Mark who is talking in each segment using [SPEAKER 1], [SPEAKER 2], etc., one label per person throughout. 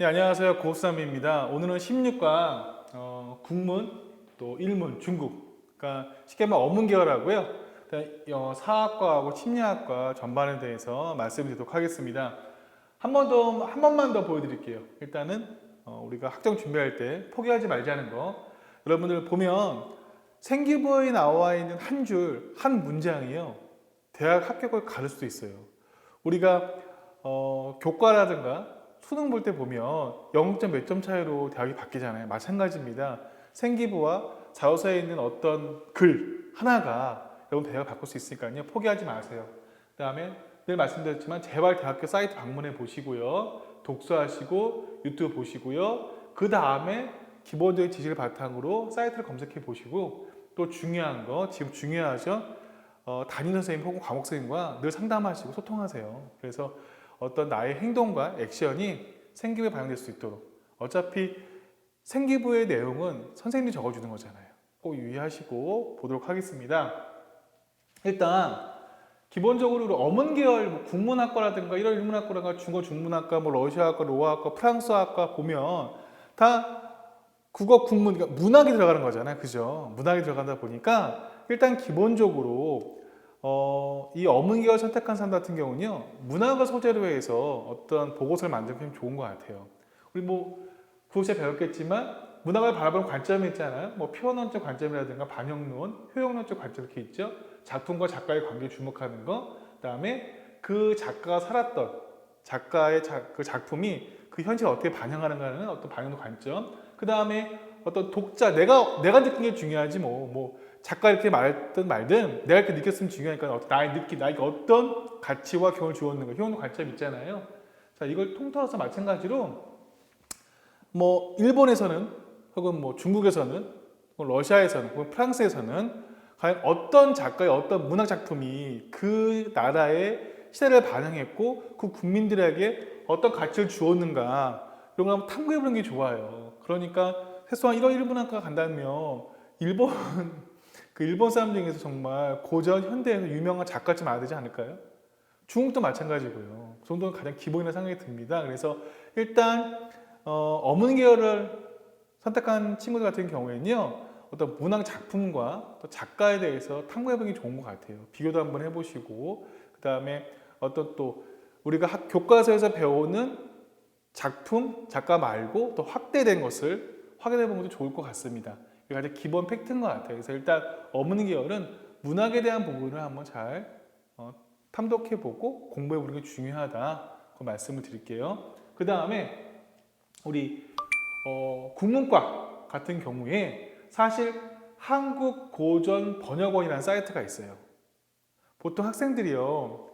[SPEAKER 1] 네, 안녕하세요. 고수삼입니다. 오늘은 16과 어, 국문, 또 일문, 중국, 그러니까 쉽게 말하면 어문 계열하고요. 그다음에, 어, 사학과하고 심리학과 전반에 대해서 말씀드리도록 하겠습니다. 한 번 더, 한 번만 더 보여드릴게요. 일단은 어, 우리가 학점 준비할 때 포기하지 말자는 거. 여러분들 보면 생기부에 나와 있는 한 줄, 한 문장이요. 대학 합격을 가를 수도 있어요. 우리가 어, 교과라든가 수능 볼 때 보면 0점 몇 점 차이로 대학이 바뀌잖아요. 마찬가지입니다. 생기부와 자소서에 있는 어떤 글 하나가 여러분 대학을 바꿀 수 있으니까요. 포기하지 마세요. 그 다음에 늘 말씀드렸지만 제발 대학교 사이트 방문해 보시고요. 독서하시고 유튜브 보시고요. 그 다음에 기본적인 지식을 바탕으로 사이트를 검색해 보시고 또 중요한 거 지금 중요하죠. 어, 담임 선생님 혹은 과목 선생님과 늘 상담하시고 소통하세요. 그래서 어떤 나의 행동과 액션이 생기부에 반영될 수 있도록 어차피 생기부의 내용은 선생님이 적어주는 거잖아요. 꼭 유의하시고 보도록 하겠습니다. 일단 기본적으로 어문 계열 뭐 국문학과라든가 이런 일문학과라든가 중고 중문학과 뭐 러시아학과 로아학과 프랑스학과 보면 다 국어 국문 그러니까 문학이 들어가는 거잖아요. 그죠? 문학이 들어간다 보니까 일단 기본적으로 어, 이 어문 계열 선택한 사람 같은 경우는요 문학을 소재로 해서 어떤 보고서를 만들면 좋은 것 같아요. 우리 뭐 구급체 배웠겠지만 문학을 바라보는 관점이 있잖아요. 뭐 표현론적 관점이라든가 반영론, 효용론적 관점 이렇게 있죠. 작품과 작가의 관계에 주목하는 거, 그 다음에 그 작가가 살았던 작가의 자, 그 작품이 그 현실을 어떻게 반영하는가는 어떤 반영의 관점. 그 다음에 어떤 독자 내가 내가 느낀 게 중요하지 뭐 뭐 작가 이렇게 말든 말든 내가 이렇게 느꼈으면 중요하니까 어떤 나의 느낌 나에게 어떤 가치와 교훈을 주었는가 효용 관점 있잖아요. 자 이걸 통틀어서 마찬가지로 뭐 일본에서는 혹은 뭐 중국에서는 혹은 러시아에서는 혹은 프랑스에서는 과연 어떤 작가의 어떤 문학 작품이 그 나라의 시대를 반영했고 그 국민들에게 어떤 가치를 주었는가 이런 걸 한번 탐구해보는 게 좋아요. 그러니까 최소한 이런 일본학과 간다면 일본 그 일본 사람 중에서 정말 고전 현대에서 유명한 작가쯤 알아야 되지 않을까요? 중국도 마찬가지고요. 그 정도는 가장 기본이라 생각이 듭니다. 그래서 일단 어, 어문 계열을 선택한 친구들 같은 경우에는요, 어떤 문학 작품과 또 작가에 대해서 탐구해보는 게 좋은 것 같아요. 비교도 한번 해보시고, 그 다음에 어떤 또 우리가 학, 교과서에서 배우는 작품, 작가 말고 또 확대된 것을 확인해보는 것도 좋을 것 같습니다. 이게 가장 기본 팩트인 것 같아요. 그래서 일단 어문 계열은 문학에 대한 부분을 한번 잘 어, 탐독해보고 공부해보는 게 중요하다. 그 말씀을 드릴게요. 그 다음에 우리 어, 국문과 같은 경우에 사실 한국 고전 번역원이라는 사이트가 있어요. 보통 학생들이요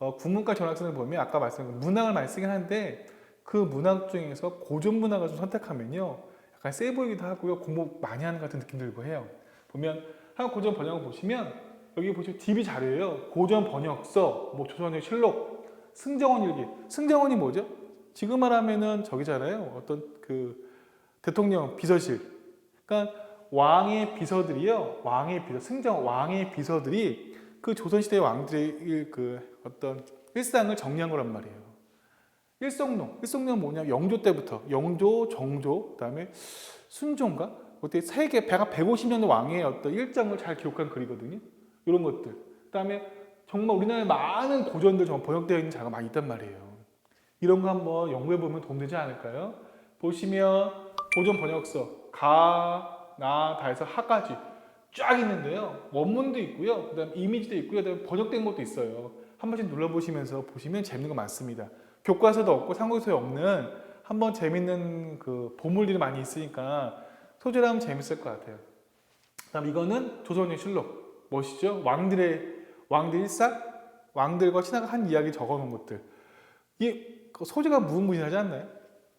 [SPEAKER 1] 어, 국문과 전학생을 보면 아까 말씀드린 문학을 많이 쓰긴 하는데 그 문학 중에서 고전 문학을 좀 선택하면요 약간 세 보이기도 하고요 공부 많이 하는 것 같은 느낌 들고 해요. 보면 한국 고전 번역을 보시면 여기 보시면 DB 자료예요. 고전 번역서, 뭐 조선의 실록, 승정원 일기. 승정원이 뭐죠? 지금 말하면은 저기잖아요. 어떤 그 대통령 비서실. 그러니까 왕의 비서들이요. 왕의 비서, 승정 왕의 비서들이 그 조선시대 왕들의 그 어떤 일상을 정리한 거란 말이에요. 일성록. 일성록 뭐냐? 영조 때부터. 영조, 정조, 그다음에 순종가? 어떻게 세계 150년 왕의 어떤 일정을 잘 기록한 글이거든요. 이런 것들. 그다음에 정말 우리나라에 많은 고전들 정말 번역되어 있는 자가 많이 있단 말이에요. 이런 거 한번 연구해 보면 도움되지 않을까요? 보시면 고전 번역서 가, 나, 다해서 하까지 쫙 있는데요. 원문도 있고요. 그다음 이미지도 있고요. 그다음 번역된 것도 있어요. 한 번씩 눌러보시면서 보시면 재밌는 거 많습니다. 교과서도 없고 참고서에 없는 한번 재밌는 그 보물들이 많이 있으니까 소재로 하면 재밌을 것 같아요. 그다음 이거는 조선의 실록 멋이죠? 왕들의 왕들 일상, 왕들과 신하가 한 이야기 적어놓은 것들. 이그 소재가 무궁무진하지 않나요?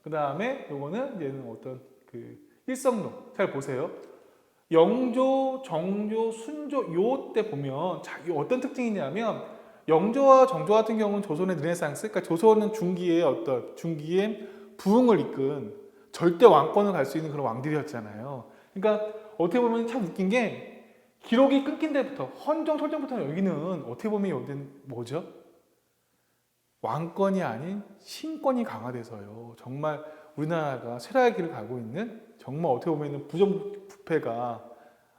[SPEAKER 1] 그 다음에 요거는 얘는 어떤 그 일성록 잘 보세요. 영조, 정조, 순조 요 때 보면 자, 이 어떤 특징이냐면 영조와 정조 같은 경우는 조선의 르네상스, 그러니까 조선은 중기의 어떤 중기의 부흥을 이끈 절대 왕권을 갈 수 있는 그런 왕들이었잖아요. 그러니까 어떻게 보면 참 웃긴 게 기록이 끊긴 데부터 헌정, 설정부터 여기는 어떻게 보면 여기는 뭐죠? 왕권이 아닌 신권이 강화돼서요. 정말 우리나라가 쇠락의 길을 가고 있는 정말 어떻게 보면 부정부패가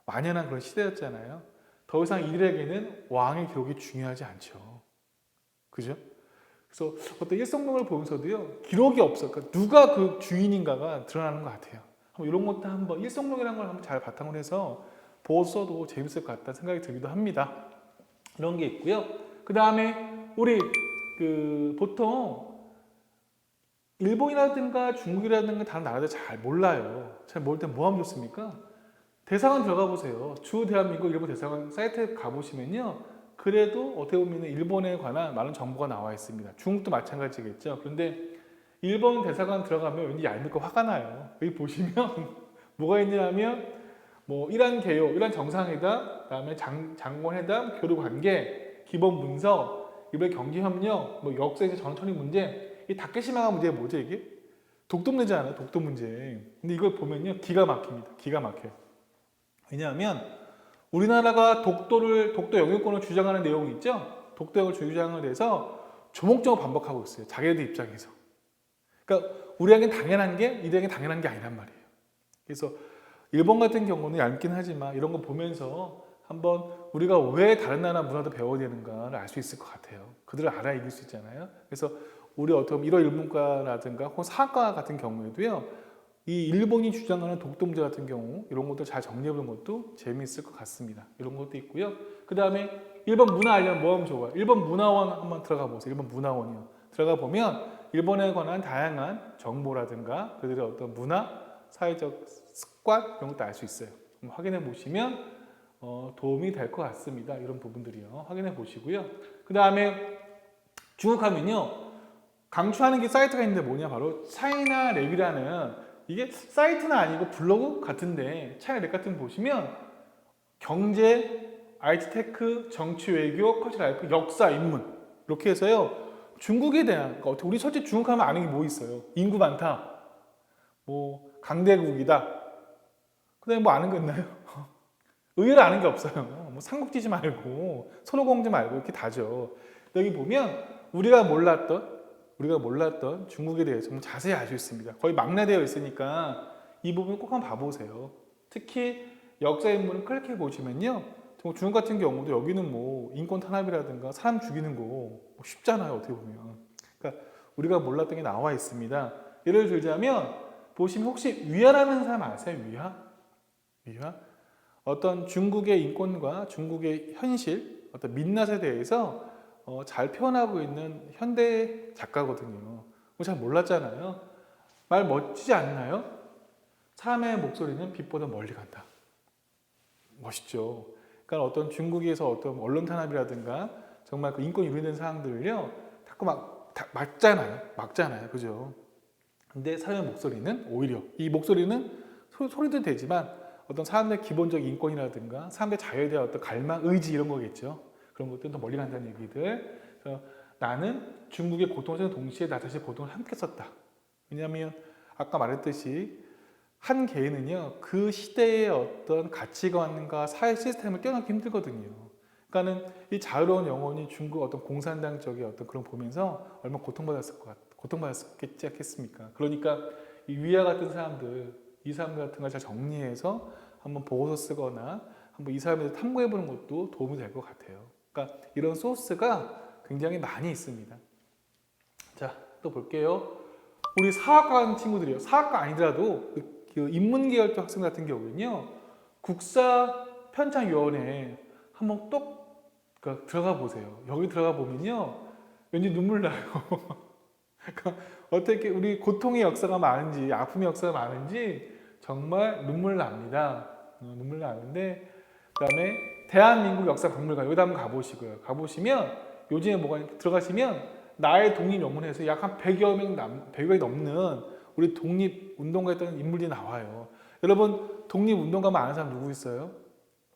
[SPEAKER 1] 만연한 그런 시대였잖아요. 더 이상 이들에게는 왕의 기록이 중요하지 않죠. 그죠? 그래서 어떤 일성록을 보면서도요 기록이 없어. 그러니까 누가 그 주인인가가 드러나는 것 같아요. 이런 것도 한번 일성록이라는 걸 한번 잘 바탕으로 해서 보고 써도 재밌을 것 같다는 생각이 들기도 합니다. 이런 게 있고요. 그 다음에 우리 그 보통 일본이라든가 중국이라든가 다른 나라들 잘 몰라요. 잘 모를 때뭐 하면 좋습니까? 대사관 들어가 보세요. 주 대한민국 일본 대사관 사이트에 가보시면요. 그래도 어떻게 보면 일본에 관한 많은 정보가 나와 있습니다. 중국도 마찬가지겠죠. 그런데 일본 대사관 들어가면 왠지 얄밉고 화가 나요. 여기 보시면 뭐가 있냐면 뭐 이란 개요, 이란 정상회담, 그다음에 장, 장관회담, 교류 관계, 기본 문서, 일본 경기 협력, 뭐 역사에서 전천리 문제, 이 다케시마가 문제가 뭐죠 이게? 독도 문제잖아요, 독도 문제. 근데 이걸 보면요 기가 막힙니다. 기가 막혀요. 왜냐하면 우리나라가 독도를 독도 영유권을 주장하는 내용이 있죠. 독도역을 주장을 해서 조목조목 반복하고 있어요. 자기들 입장에서. 그러니까 우리에겐 당연한 게 이들에겐 당연한 게 아니란 말이에요. 그래서 일본 같은 경우는 얇긴 하지만 이런 거 보면서 한번 우리가 왜 다른 나라 문화도 배워야 되는가를 알 수 있을 것 같아요. 그들을 알아야 이길 수 있잖아요. 그래서 우리 어떤 이런 일본과라든가 혹은 사과 같은 경우에도요. 이 일본이 주장하는 독도 문제 같은 경우 이런 것도 잘 정리해보는 것도 재미있을 것 같습니다. 이런 것도 있고요. 그 다음에 일본 문화 알려면 뭐 하면 좋아요? 일본 문화원 한번 들어가 보세요. 일본 문화원이요. 들어가 보면 일본에 관한 다양한 정보라든가 그들의 어떤 문화, 사회적 습관 이런 것도 알 수 있어요. 확인해 보시면 어, 도움이 될 것 같습니다. 이런 부분들이요. 확인해 보시고요. 그 다음에 중국 하면요. 강추하는 게 사이트가 있는데 뭐냐 바로 차이나 랩이라는 이게 사이트는 아니고 블로그 같은데 차이나 랩 같은 거 보시면 경제, IT 테크, 정치 외교, 커치 라이프, 역사, 인문 이렇게 해서요. 중국에 대한 그러니까 우리 솔직히 중국 하면 아는 게 뭐 있어요? 인구 많다. 뭐 강대국이다. 그다음에 뭐 아는 거 있나요? 의외로 아는 게 없어요. 뭐 삼국지지 말고 손오공지 말고 이렇게 다죠. 여기 보면 우리가 몰랐던 우리가 몰랐던 중국에 대해서 좀 자세히 알 수 있습니다. 거의 망라되어 있으니까 이 부분 꼭 한번 봐보세요. 특히 역사 인물을 클릭해 보시면요. 뭐 중국 같은 경우도 여기는 뭐 인권 탄압이라든가 사람 죽이는 거뭐 쉽잖아요. 어떻게 보면. 그러니까 우리가 몰랐던 게 나와 있습니다. 예를 들자면 보시면 혹시 위하라는 사람 아세요? 위하? 위하? 어떤 중국의 인권과 중국의 현실, 어떤 민낯에 대해서 어, 잘 표현하고 있는 현대 작가거든요. 잘 몰랐잖아요. 말 멋지지 않나요? 사람의 목소리는 빛보다 멀리 간다. 멋있죠. 그러니까 어떤 중국에서 어떤 언론 탄압이라든가 정말 그 인권 유린된 사항들을요, 자꾸 막 다- 막잖아요. 막잖아요. 그죠? 근데 사람의 목소리는 오히려 이 목소리는 소, 소리도 되지만 어떤 사람들의 기본적 인권이라든가 사람들의 자유에 대한 어떤 갈망, 의지 이런 거겠죠. 그런 것들은 더 멀리 간다는 얘기들. 그래서 나는 중국의 고통을 동시에 나 자신의 고통을 함께 썼다. 왜냐하면 아까 말했듯이 한 개인은요 그 시대의 어떤 가치관과 사회 시스템을 뛰어넘기 힘들거든요. 그러니까는 이 자유로운 영혼이 중국 어떤 공산당적인 어떤 그런 보면서 얼마나 고통받았을 것 같, 고통받았겠지 않겠습니까? 그러니까 이 위아 같은 사람들, 이 사람들 같은 걸 잘 정리해서 한번 보고서 쓰거나 한번 이 사람에 대해 탐구해 보는 것도 도움이 될 것 같아요. 그러니까 이런 소스가 굉장히 많이 있습니다. 자, 또 볼게요. 우리 사학과 친구들이요. 사학과 아니더라도 그- 그 인문계열 쪽 학생 같은 경우는요. 국사 편찬위원회 한번 똑 그, 들어가 보세요. 여기 들어가 보면요. 왠지 눈물 나요. 그러니까 어떻게 우리 고통의 역사가 많은지 아픔의 역사가 많은지 정말 눈물 납니다. 어, 눈물 나는데 그다음에 대한민국 역사 박물관 여기다 한번 가보시고요. 가보시면 요즘에 뭐가 있- 들어가시면 나의 독립 영문에서 약 한 100여 명 남, 100여이 넘는 우리 독립 운동가 했던 인물들이 나와요. 여러분 독립 운동가만 아는 사람 누구 있어요?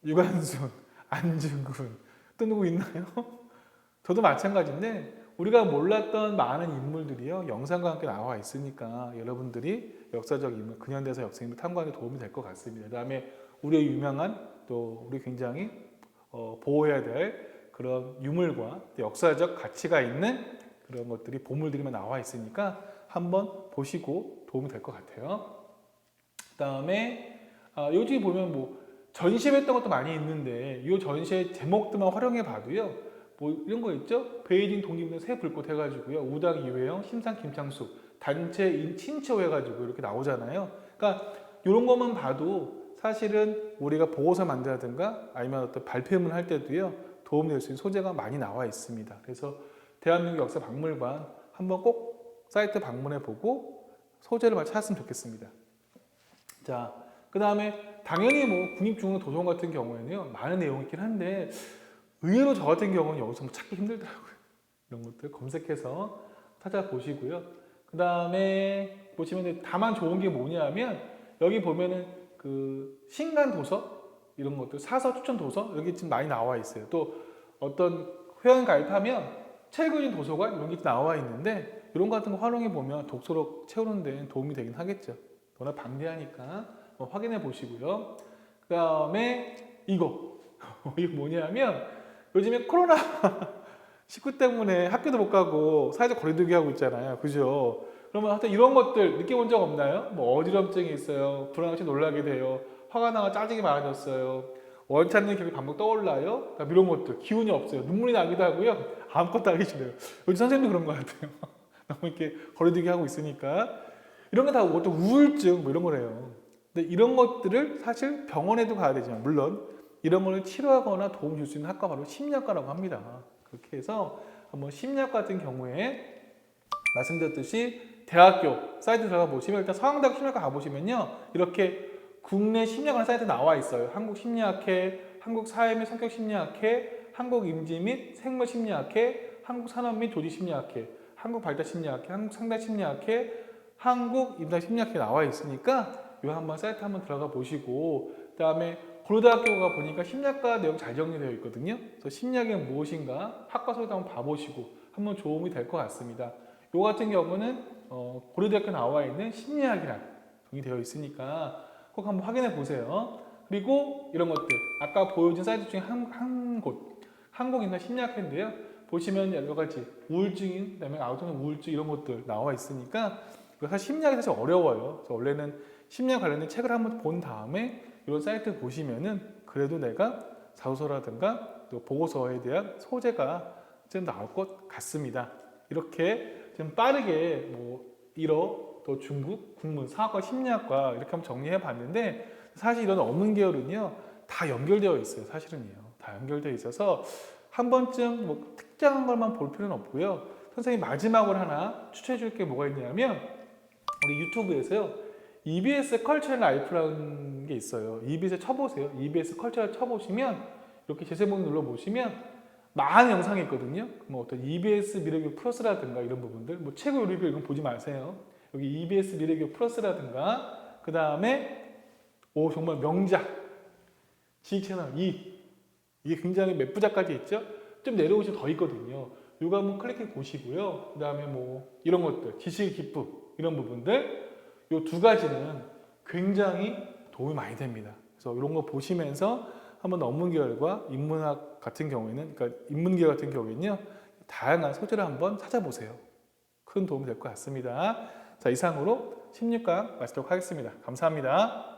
[SPEAKER 1] 유관순, 안중근 또 누구 있나요? 저도 마찬가지인데 우리가 몰랐던 많은 인물들이요 영상과 함께 나와 있으니까 여러분들이 역사적 인물 근현대사 역사인을 탐구하는 데 도움이 될 것 같습니다. 그다음에 우리의 유명한 또 우리 굉장히 어, 보호해야 될 그런 유물과 또 역사적 가치가 있는 그런 것들이 보물들이만 나와 있으니까 한번 보시고 도움이 될 것 같아요. 그다음에 아, 여기 보면 뭐 전시했던 것도 많이 있는데 이 전시의 제목들만 활용해 봐도요. 뭐 이런 거 있죠? 베이징 독립운동 새 불꽃 해가지고요. 우당 이회영, 심상 김창수 단체 인 친초 해가지고 이렇게 나오잖아요. 그러니까 이런 것만 봐도 사실은 우리가 보고서 만들라든가 아니면 어떤 발표문 할 때도요 도움이 될수 있는 소재가 많이 나와 있습니다. 그래서 대한민국 역사 박물관 한번 꼭 사이트 방문해 보고 소재를 찾았으면 좋겠습니다. 자, 그 다음에 당연히 뭐 국립중앙 도서관 같은 경우에는요 많은 내용이 있긴 한데 의외로 저 같은 경우는 여기서 뭐 찾기 힘들더라고요. 이런 것들 검색해서 찾아보시고요. 그 다음에 보시면 다만 좋은 게 뭐냐면 여기 보면은 그 신간 도서 이런 것들 사서 추천 도서 여기 지금 많이 나와 있어요. 또 어떤 회원 가입하면 책 읽는 도서관 이런 게 나와 있는데 이런 거 같은 거 활용해 보면 독서로 채우는 데 도움이 되긴 하겠죠. 워낙 방대하니까 확인해 보시고요. 그 다음에 이거 이거 뭐냐면 요즘에 코로나 19 때문에 학교도 못 가고 사회적 거리두기 하고 있잖아요. 그죠? 그러면 하여튼 이런 것들 느껴본 적 없나요? 뭐 어지럼증이 있어요. 불안하게 놀라게 돼요. 화가 나가 짜증이 많아졌어요. 원치 않는 기억이 반복 떠올라요. 그러니까 이런 것들 기운이 없어요. 눈물이 나기도 하고요. 아무것도 하기 싫어요. 요즘 선생님도 그런 것 같아요. 너무 이렇게 거리두기 하고 있으니까 이런 거다 어떤 우울증 뭐 이런 거래요. 근데 이런 것들을 사실 병원에도 가야 되지만 물론 이런 거를 치료하거나 도움 줄 수 있는 학과 바로 심리학과라고 합니다. 그렇게 해서 한번 심리학 같은 경우에 말씀드렸듯이 대학교 사이트 들어가 보시면 일단 서강대학 심리학과 가보시면요 이렇게 국내 심리학관 사이트 나와 있어요. 한국 심리학회, 한국 사회 및 성격 심리학회, 한국 임지 및 생물 심리학회, 한국 산업 및 조직 심리학회, 한국 발달 심리학회, 한국상담심리학회, 한국 임상 심리학회 나와 있으니까 이 한번 사이트 한번 들어가 보시고 그다음에 고려대학교가 보니까 심리학과 내용 잘 정리되어 있거든요. 그래서 심리학이 무엇인가 학과 소개도 한번 봐보시고 한번 도움이 될 것 같습니다. 요 같은 경우는 어, 고려대학교 나와 있는 심리학이란 동이 되어 있으니까 꼭 한번 확인해 보세요. 그리고 이런 것들 아까 보여준 사이트 중에 한, 한 곳, 한국인사 심리학회인데요. 보시면 여러 가지 우울증인 그다음에 아우토는 우울증 이런 것들 나와 있으니까 사실 심리학이 사실 어려워요. 그래서 원래는 심리학 관련된 책을 한번 본 다음에 이런 사이트 보시면은 그래도 내가 자소서라든가 또 보고서에 대한 소재가 좀 나올 것 같습니다. 이렇게 좀 빠르게 뭐 1어 또 중국 국문 사학과 심리학과 이렇게 한번 정리해 봤는데 사실 이런 어문 계열은요 다 연결되어 있어요 사실은요. 다 연결되어 있어서 한 번쯤 뭐 특정한 것만 볼 필요는 없고요. 선생님 마지막으로 하나 추천해 줄 게 뭐가 있냐면 우리 유튜브에서요 EBS 컬처럴 라이프라는 게 있어요. EBS 쳐보세요. EBS 컬처럴 쳐보시면 이렇게 재생목 눌러보시면 많은 영상이 있거든요. 뭐 어떤 EBS 미래교육 플러스라든가 이런 부분들, 뭐 최고 요리교 이런 거 보지 마세요. 여기 EBS 미래교육 플러스라든가 그 다음에 오 정말 명작 지식 채널 2 이게 굉장히 몇 부작까지 있죠. 좀 내려오시면 더 있거든요. 이거 한번 클릭해 보시고요. 그 다음에 뭐 이런 것들 지식의 기쁨 이런 부분들 이두 가지는 굉장히 도움이 많이 됩니다. 그래서 이런 거 보시면서 한번 업문 계열과 인문학 같은 경우에는 그러니까 인문계 같은 경우에는요 다양한 소재를 한번 찾아보세요. 큰 도움이 될 것 같습니다. 자 이상으로 16강 마치도록 하겠습니다. 감사합니다.